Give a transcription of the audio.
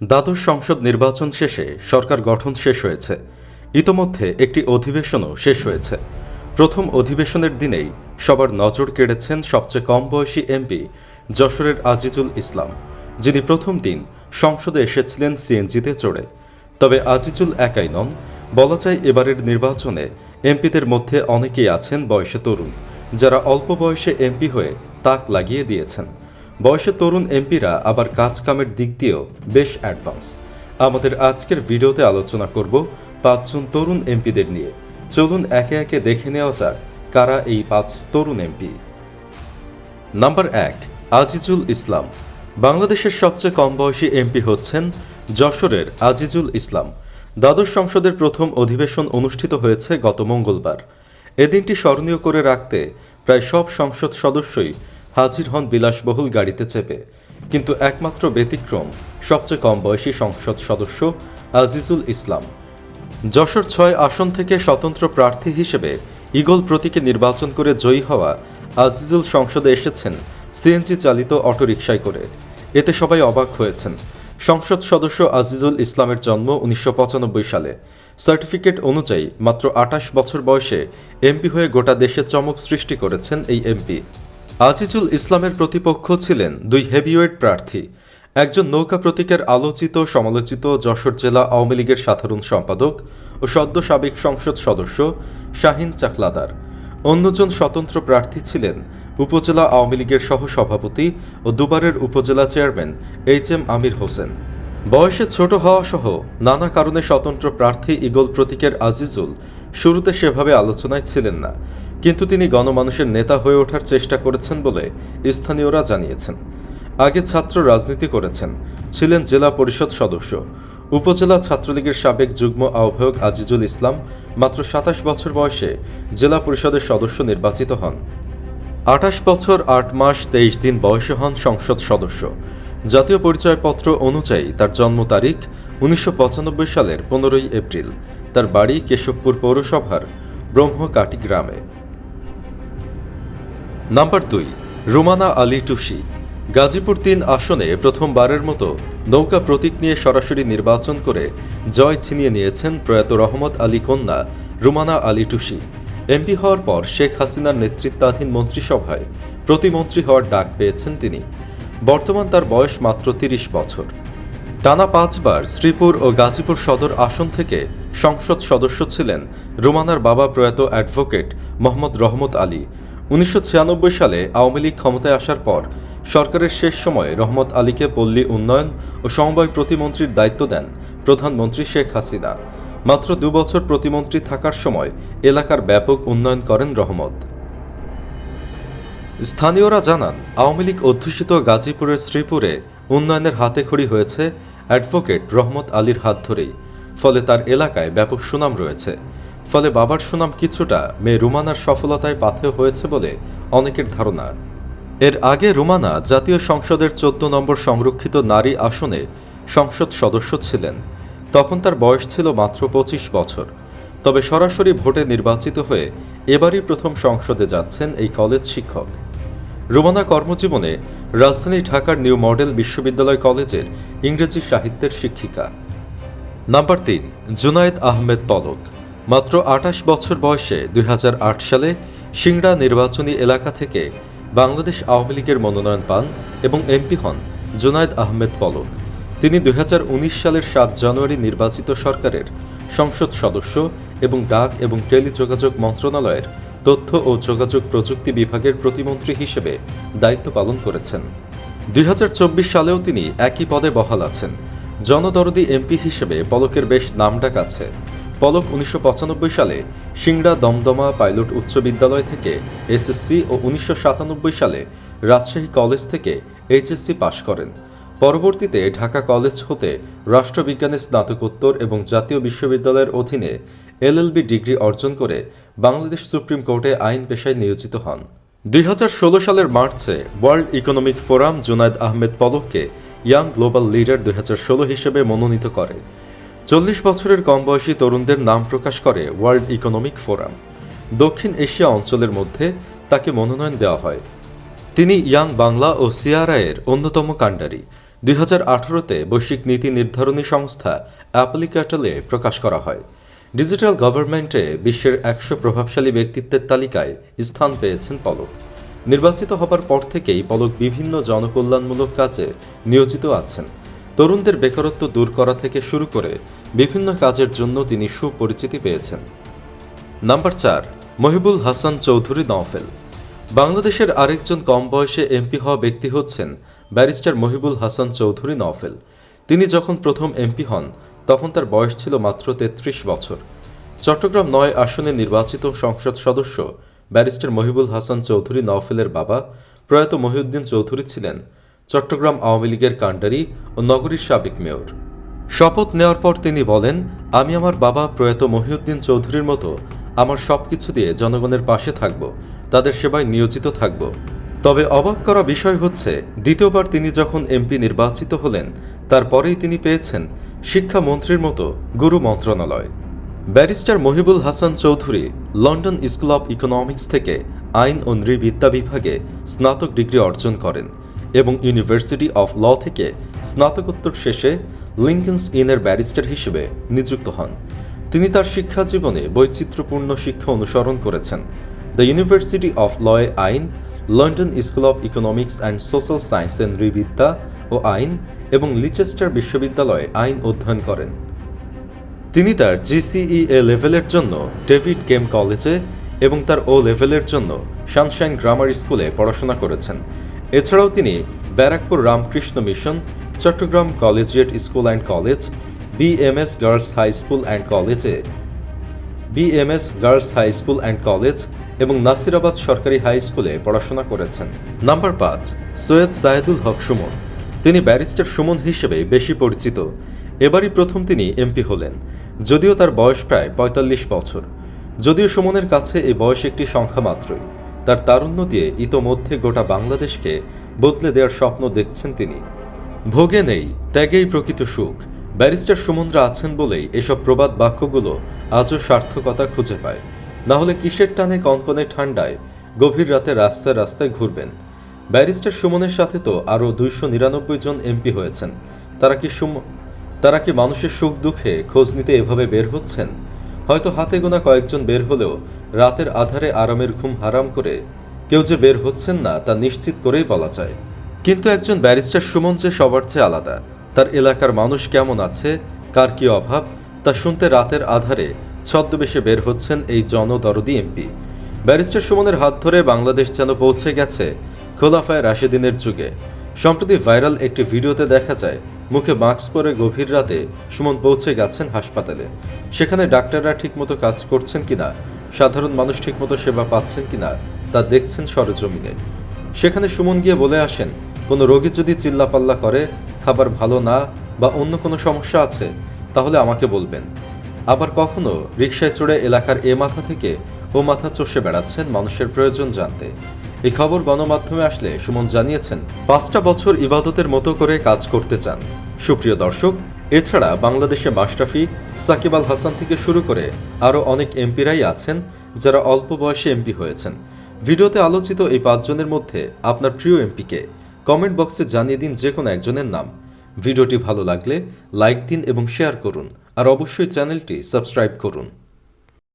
দ্বাদশ সংসদ নির্বাচন শেষে সরকার গঠন শেষ হয়েছে। ইতোমধ্যে একটি অধিবেশনও শেষ হয়েছে। প্রথম অধিবেশনের দিনেই সবার নজর কেড়েছেন সবচেয়ে কম বয়সী এমপি যশোরের আজিজুল ইসলাম, যিনি প্রথম দিন সংসদে এসেছিলেন সিএনজিতে চড়ে। তবে আজিজুল একাই নন। বলা যায় এবারের নির্বাচনে এমপিদের মধ্যে অনেকেই আছেন বয়সে তরুণ, যারা অল্প বয়সে এমপি হয়ে তাক লাগিয়ে দিয়েছেন। বয়সে তরুণ এমপিরা আবার কাজ কামের দিক দিয়েও বেশ অ্যাডভান্স আমাদের আজকের ভিডিওতে আলোচনা করব পাঁচজন তরুণ এমপিদের নিয়ে। চলুন একে একে দেখে নেওয়া যাক কারা এই পাঁচ তরুণ এমপি। নাম্বার এক, আজিজুল ইসলাম। বাংলাদেশের সবচেয়ে কম বয়সী এমপি হচ্ছেন যশোরের আজিজুল ইসলাম। দ্বাদশ সংসদের প্রথম অধিবেশন অনুষ্ঠিত হয়েছে গত মঙ্গলবার। এদিনটি স্মরণীয় করে রাখতে প্রায় সব সংসদ সদস্যই হাজির হন বিলাসবহুল গাড়িতে চেপে। কিন্তু একমাত্র ব্যতিক্রম, সবচেয়ে কম বয়সী সংসদ সদস্য আজিজুল ইসলাম। যশোর ছয় আসন থেকে স্বতন্ত্র প্রার্থী হিসেবে ইগল প্রতীকে নির্বাচন করে জয়ী হওয়া আজিজুল সংসদে এসেছেন সিএনজি চালিত অটোরিকশায় করে। এতে সবাই অবাক হয়েছেন। সংসদ সদস্য আজিজুল ইসলামের জন্ম উনিশশো পঁচানব্বই সালে। সার্টিফিকেট অনুযায়ী মাত্র আটাশ বছর বয়সে এমপি হয়ে গোটা দেশে চমক সৃষ্টি করেছেন এই এমপি। আজিজুল ইসলামের প্রতিপক্ষ ছিলেন দুই হেভিওয়েট প্রার্থী। একজন নৌকা প্রতীকের আলোচিত, সমালোচিত যশোর জেলা আওয়ামী লীগের সাধারণ সম্পাদক ও সদ্য সাবেক সংসদ সদস্য শাহিন চাকলাদার। অন্যজন স্বতন্ত্র প্রার্থী ছিলেন উপজেলা আওয়ামী লীগের সহসভাপতি ও দুবারের upazila chairman H M Amir Hossain. বয়সে ছোট হওয়া সহ নানা কারণে স্বতন্ত্র প্রার্থী ইগল প্রতীকের আজিজুল শুরুতে সেভাবে আলোচনায় ছিলেন না। কিন্তু তিনি গণমানুষের নেতা হয়ে ওঠার চেষ্টা করেছেন বলে স্থানীয়রা জানিয়েছেন। আগে ছাত্র রাজনীতি করেছেন, ছিলেন জেলা পরিষদ সদস্য। উপজেলা ছাত্রলীগের সাবেক যুগ্ম আহ্বায়ক আজিজুল ইসলাম মাত্র সাতাশ বছর বয়সে জেলা পরিষদের সদস্য নির্বাচিত হন। আঠাশ বছর আট মাস তেইশ দিন বয়সে হন সংসদ সদস্য। জাতীয় পরিচয়পত্র অনুযায়ী তার জন্ম তারিখ উনিশশো পঁচানব্বই সালের পনেরোই এপ্রিল। তার বাড়ি কেশবপুর পৌরসভার ব্রহ্মকাটি গ্রামে। নাম্বার দুই, রুমানা আলী টুসি। গাজীপুর তিন আসনে প্রথমবারের মতো নৌকা প্রতীক নিয়ে সরাসরি নির্বাচন করে জয় ছিনিয়ে নিয়েছেন প্রয়াত রহমত আলী কন্যা, রুমানা আলী টুসি। এমপি হওয়ার পর শেখ হাসিনার নেতৃত্বাধীন মন্ত্রিসভায় প্রতিমন্ত্রী হওয়ার ডাক পেয়েছেন তিনি। বর্তমান তার বয়স মাত্র তিরিশ বছর। টানা পাঁচবার শ্রীপুর ও গাজীপুর সদর আসন থেকে সংসদ সদস্য ছিলেন রুমানার বাবা প্রয়াত অ্যাডভোকেট মোহাম্মদ রহমত আলী। উনিশশো ছিয়ানব্বই সালে আওয়ামী লীগ ক্ষমতায় আসার পর সরকারের শেষ সময়ে রহমত আলীকে পল্লী উন্নয়ন ও সমবায় প্রতিমন্ত্রীর দায়িত্ব দেন প্রধানমন্ত্রী শেখ হাসিনা। মাত্র দুবছর প্রতিমন্ত্রী থাকার সময় এলাকার ব্যাপক উন্নয়ন করেন রহমত। স্থানীয়রা জানান, আওয়ামী লীগ অধ্যুষিত গাজীপুরের শ্রীপুরে উন্নয়নের হাতেখড়ি হয়েছে অ্যাডভোকেট রহমত আলীর হাত ধরেই, ফলে তার এলাকায় ব্যাপক সুনাম রয়েছে। ফলে বাবার সুনাম কিছুটা মেয়ে রুমানার সফলতায় পাথেয় হয়েছে বলে অনেকের ধারণা। এর আগে রুমানা জাতীয় সংসদের চোদ্দ নম্বর সংরক্ষিত নারী আসনে সংসদ সদস্য ছিলেন। তখন তার বয়স ছিল মাত্র পঁচিশ বছর। তবে সরাসরি ভোটে নির্বাচিত হয়ে এবারই প্রথম সংসদে যাচ্ছেন এই কলেজ শিক্ষক। রুমানা কর্মজীবনে রাজধানী ঢাকার নিউ মডেল বিশ্ববিদ্যালয় কলেজের ইংরেজি সাহিত্যের শিক্ষিকা। নাম্বার তিন, জুনায়েদ আহমেদ পলক। মাত্র আটাশ বছর বয়সে দুই হাজার আট সালে সিংড়া নির্বাচনী এলাকা থেকে বাংলাদেশ আওয়ামী লীগের মনোনয়ন পান এবং এমপি হন জুনায়েদ আহমেদ পলক। তিনি দুই হাজার উনিশ সালের সাত জানুয়ারি নির্বাচিত সরকারের সংসদ সদস্য এবং ডাক এবং টেলিযোগাযোগ মন্ত্রণালয়ের তথ্য ও যোগাযোগ প্রযুক্তি বিভাগের প্রতিমন্ত্রী হিসেবে দায়িত্ব পালন করেছেন। দুই হাজার চব্বিশ সালেও তিনি একই পদে বহাল আছেন। জনদরদি এমপি হিসেবে পলকের বেশ নামডাক আছে। পলক উনিশশো পঁচানব্বই সালে সিংড়া দমদমা পাইলট উচ্চ বিদ্যালয় থেকে এসএসসি ও উনিশশো সাতানব্বই সালে রাজশাহী কলেজ থেকে এইচএসসি পাশ করেন। পরবর্তীতে ঢাকা কলেজ হতে রাষ্ট্রবিজ্ঞানে স্নাতকোত্তর এবং জাতীয় বিশ্ববিদ্যালয়ের অধীনে এলএলবি ডিগ্রি অর্জন করে বাংলাদেশ সুপ্রিম কোর্টে আইন পেশায় নিয়োজিত হন। দুই হাজার ষোলো সালের মার্চে world economic forum Junaid Ahmed পলককে young global leader দুই হাজার ষোলো হিসেবে মনোনীত করে। চল্লিশ বছরের কম বয়সী তরুণদের নাম প্রকাশ করে ওয়ার্ল্ড ইকোনমিক ফোরাম। দক্ষিণ এশিয়া অঞ্চলের মধ্যে তাকে মনোনয়ন দেওয়া হয়। তিনি ইয়াং বাংলা ও সিআরআইয়ের অন্যতম কাণ্ডারি। দুই হাজার আঠারোতে বৈশ্বিক নীতি নির্ধারণী সংস্থা অ্যাপ্লিক্যাটলে প্রকাশ করা হয়। ডিজিটাল গভর্নমেন্টে বিশ্বের একশো প্রভাবশালী ব্যক্তিত্বের তালিকায় স্থান পেয়েছেন পলক। নির্বাচিত হবার পর থেকেই পলক বিভিন্ন জনকল্যাণমূলক কাজে নিয়োজিত আছেন। তরুণদের বেকারত্ব দূর করা থেকে শুরু করে বিভিন্ন কাজের জন্য তিনি সুপরিচিতি পেয়েছেন। নাম্বার চার, মহিবুল হাসান চৌধুরী নওফেল। বাংলাদেশের আরেকজন কম বয়সে এমপি হওয়া ব্যক্তি হচ্ছেন ব্যারিস্টার মহিবুল হাসান চৌধুরী নওফেল। তিনি যখন প্রথম এমপি হন, তখন তার বয়স ছিল মাত্র তেত্রিশ বছর। চট্টগ্রাম নয় আসনে নির্বাচিত সংসদ সদস্য ব্যারিস্টার মহিবুল হাসান চৌধুরী নওফেলের বাবা প্রয়াত মহিউদ্দিন চৌধুরী ছিলেন। চট্টগ্রাম আওয়ামী লীগের কাণ্ডারি ও নগরীর সাবেক মেয়র। শপথ নেওয়ার পর তিনি বলেন, আমি আমার বাবা প্রয়াত মহিউদ্দিন চৌধুরীর মতো আমার সব কিছু দিয়ে জনগণের পাশে থাকব, তাদের সেবায় নিয়োজিত থাকব। তবে অবাক করা বিষয় হচ্ছে, দ্বিতীয়বার তিনি যখন এমপি নির্বাচিত হলেন, তারপরেই তিনি পেয়েছেন শিক্ষামন্ত্রীর মতো গুরু মন্ত্রণালয়। Barrister Mohibul Hassan Chowdhury London school of economics থেকে আইন ও নৃবিদ্যা বিভাগে স্নাতক ডিগ্রি অর্জন করেন। এবং ইউনিভার্সিটি অফ ল থেকে স্নাতকোত্তর শেষে লিঙ্কন্স ইনের ব্যারিস্টার হিসেবে নিযুক্ত হন। তিনি তার শিক্ষা জীবনে বৈচিত্র্যপূর্ণ শিক্ষা অনুসরণ করেছেন। দ্য ইউনিভার্সিটি অফ লয়ে আইন London school of economics and social সায়েন্সে নৃবিদ্যা ও আইন এবং লিচেস্টার বিশ্ববিদ্যালয়ে আইন অধ্যয়ন করেন। তিনি তার জিসিই এ লেভেলের জন্য ডেভিড গেম কলেজে এবং তার ও লেভেলের জন্য সানশাইন গ্রামার স্কুলে পড়াশোনা করেছেন। এছাড়াও তিনি Barrackpore Ramakrishna mission, Chattogram collegiate school and college BMS girls high school and কলেজে। BMS girls high school and college এবং নাসিরাবাদ সরকারি হাই স্কুলে পড়াশোনা করেছেন। নাম্বার পাঁচ, সৈয়দ সায়েদুল হক সুমন। তিনি ব্যারিস্টার সুমন হিসেবে বেশি পরিচিত। এবারই প্রথম তিনি এমপি হলেন, যদিও তার বয়স প্রায় পঁয়তাল্লিশ বছর। যদিও সুমনের কাছে এই বয়স একটি সংখ্যা মাত্রই। তার তারুণ্য দিয়ে ইতোমধ্যে গোটা বাংলাদেশকে বদলে দেওয়ার স্বপ্ন দেখছেন তিনি। ভোগে নেই, ত্যাগেই প্রকৃত সুখ। ব্যারিস্টার সুমনরা আছেন বলেই এসব প্রবাদ বাক্যগুলো আজও সার্থকতা খুঁজে পায়। না হলে কিসের টানে কনকনে ঠান্ডায় গভীর রাতে রাস্তায় রাস্তায় ঘুরবেন? ব্যারিস্টার সুমনের সাথে তো আরও দুইশো নিরানব্বই জন এমপি হয়েছেন। তারা কি সুম তারা কি মানুষের সুখ দুঃখে খোঁজ নিতে এভাবে বের হচ্ছেন? হয়তো হাতে গোনা কয়েকজন বের হলেও রাতের আধারে আরামের ঘুম হারাম করে কেউ যে বের হচ্ছেন না তা নিশ্চিত করেই বলা যায়। কিন্তু একজন ব্যারিস্টার সুমন যে সবার চেয়ে আলাদা, তার এলাকার মানুষ কেমন আছে, কার কি অভাব, তা শুনতে রাতের আধারে ছদ্মবেশে বের হচ্ছেন এই জনদরদি এমপি। ব্যারিস্টার সুমনের হাত ধরে বাংলাদেশ যেন পৌঁছে গেছে খোলাফায় রাশেদিনের যুগে। সম্প্রতি ভাইরাল একটি ভিডিওতে দেখা যায় মুখে মাস্ক পরে গভীর রাতে সুমন পৌঁছে গেছেন হাসপাতালে। সেখানে ডাক্তাররা ঠিকমতো কাজ করছেন কিনা, সাধারণ মানুষ ঠিকমতো সেবা পাচ্ছেন কিনা, তা দেখছেন সরজমিনে। সেখানে সুমন গিয়ে বলে আসেন, কোনো রোগী যদি চিল্লাপাল্লা করে, খাবার ভালো না বা অন্য কোনো সমস্যা আছে, তাহলে আমাকে বলবেন। আবার কখনো রিকশায় চড়ে এলাকার এ মাথা থেকে ও মাথা চষে বেড়াচ্ছেন মানুষের প্রয়োজন জানতে। এই খবর গণমাধ্যমে আসলে সুমন জানিয়েছেন, পাঁচটা বছর ইবাদতের মতো করে কাজ করতে চান। সুপ্রিয় দর্শক, এছাড়া বাংলাদেশে মাশরাফি সাকিব আল হাসান থেকে শুরু করে আরও অনেক এমপিরাই আছেন যারা অল্প বয়সে এমপি হয়েছেন। ভিডিওতে আলোচিত এই পাঁচজনের মধ্যে আপনার প্রিয় এমপিকে কমেন্ট বক্সে জানিয়ে দিন যে কোনো একজনের নাম। ভিডিওটি ভালো লাগলে লাইক দিন এবং শেয়ার করুন, আর অবশ্যই চ্যানেলটি সাবস্ক্রাইব করুন।